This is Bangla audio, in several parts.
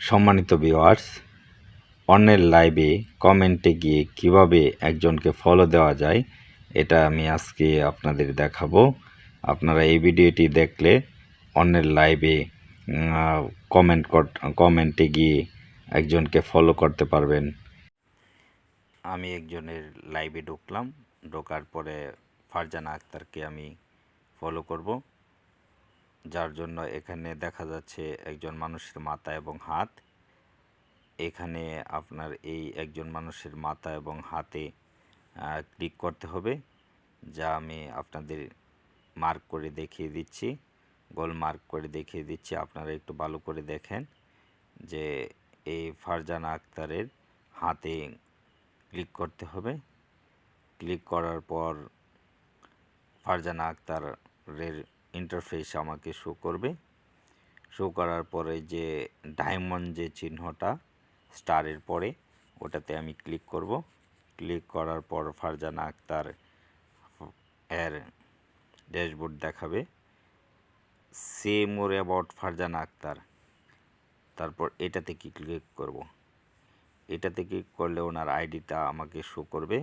সম্মানিত ভিওয়ার্স অন্যের লাইভে কমেন্টে গিয়ে কীভাবে একজনকে ফলো দেওয়া যায়, এটা আমি আজকে আপনাদের দেখাবো। আপনারা এই ভিডিওটি দেখলে অন্যের লাইভে কমেন্ট কমেন্টে গিয়ে একজনকে ফলো করতে পারবেন। আমি একজনের লাইভে ঢুকলাম, ঢোকার পরে ফারজানা আক্তারকে আমি ফলো করব। যার জন্য এখানে দেখা যাচ্ছে একজন মানুষের মাথা এবং হাত। এখানে আপনার এই একজন মানুষের মাথা এবং হাতে ক্লিক করতে হবে। যা আমি আপনাদের মার্ক করে দেখিয়ে দিচ্ছি। গোল মার্ক করে দেখিয়ে দিচ্ছি। আপনারা একটু ভালো করে দেখেন যে এই ফারজানা আক্তারের হাতে ক্লিক করতে হবে। ক্লিক করার পর ফারজানা আক্তারের ইন্টারফেস আমাকে শো করবে। শো করার পরে যে ডায়মন্ড যে চিহ্নটা স্টারের পরে, ওটাতে আমি ক্লিক করব। ক্লিক করার পর ফারজানা আক্তার এর ড্যাশবোর্ড দেখাবে। See more about Farzana Akter. তারপর এটাতে কি ক্লিক করব? এটাতে ক্লিক করলে ওনার আইডিটা আমাকে শো করবে।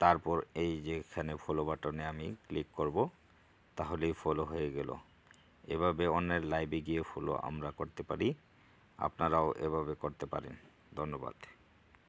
তারপর এই যে এখানে ফলো বাটনে আমি ক্লিক করব। তাহলেই ফলো হয়ে গেল। এভাবে অন্যের লাইভে গিয়ে ফলো আমরা করতে পারি। আপনারাও এভাবে করতে পারেন। ধন্যবাদ।